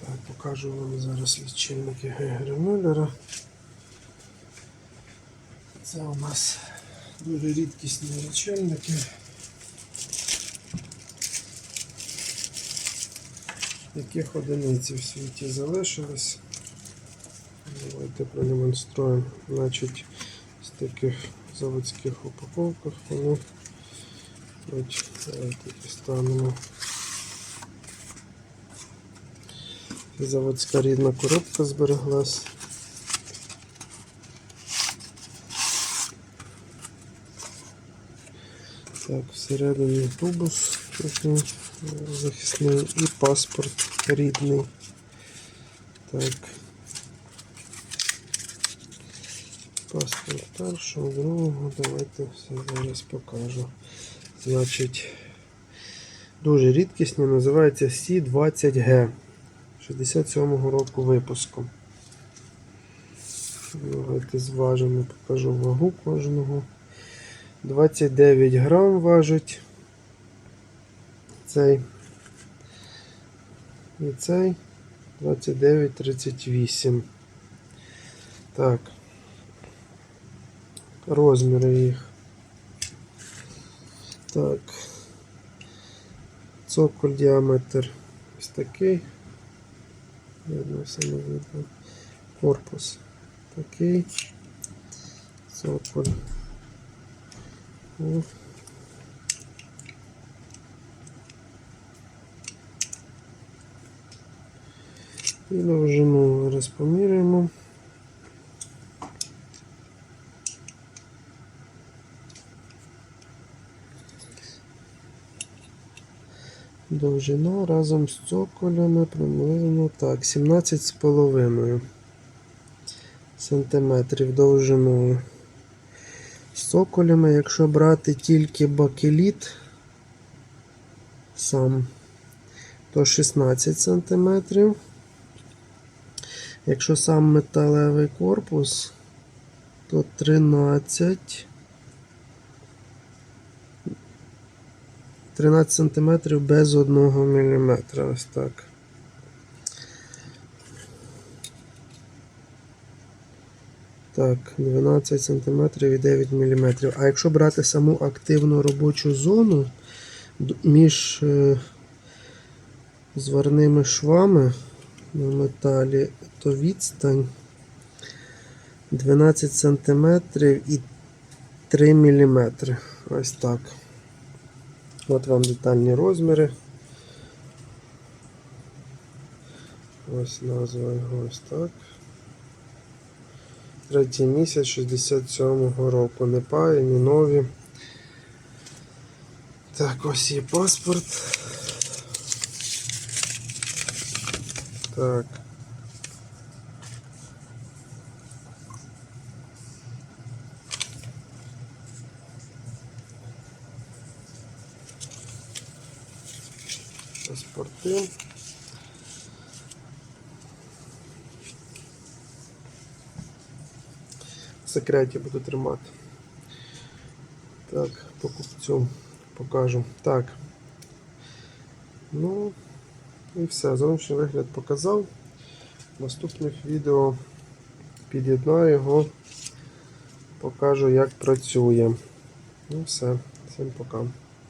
Так, покажу вам зараз лічильники Гегера Мюллера. Це у нас дуже рідкісні лічильники. Яких одиниці в світі залишились. Давайте продемонструємо. Значить, з таких заводських упаковках вони. Давайте дістанемо. Заводська рідна коробка збереглась. Так, всередині тубус е, захисний і паспорт рідний. Так. Паспорт першого, другого. Давайте все зараз покажу. Значить, дуже рідкісні, називається C20G 67-го року випуску. Давайте зважимо, покажу вагу кожного. 29 грам важить цей і цей 29,38. Так. Розміри їх. Так. Цоколь діаметр ось такий. Видно, все не видно. Корпус такий. Цоколь. О. І довжину зараз Довжина разом з цоколями приблизно так, 17,5 сантиметрів довжиною. З цоколями, якщо брати тільки бакеліт сам, то 16 сантиметрів. Якщо сам металевий корпус, то 13. 13 сантиметрів без 1 мм. Ось так. Так, 12 см і 9 мм. А якщо брати саму активну робочу зону між е, зварними швами на металі, то відстань 12 см і 3 мм. Ось так. От вам детальні розміри. Ось назва його ось так. Третій місяць 67-го року. Не паї, ні нові. Так, ось є паспорт. Так. Паспорти. В секреті буду тримати. Так, покупцю покажу. Так. Ну і все. Зовнішній вигляд показав. В наступних відео під'єднаю його, покажу, як працює. Ну все. Всім пока.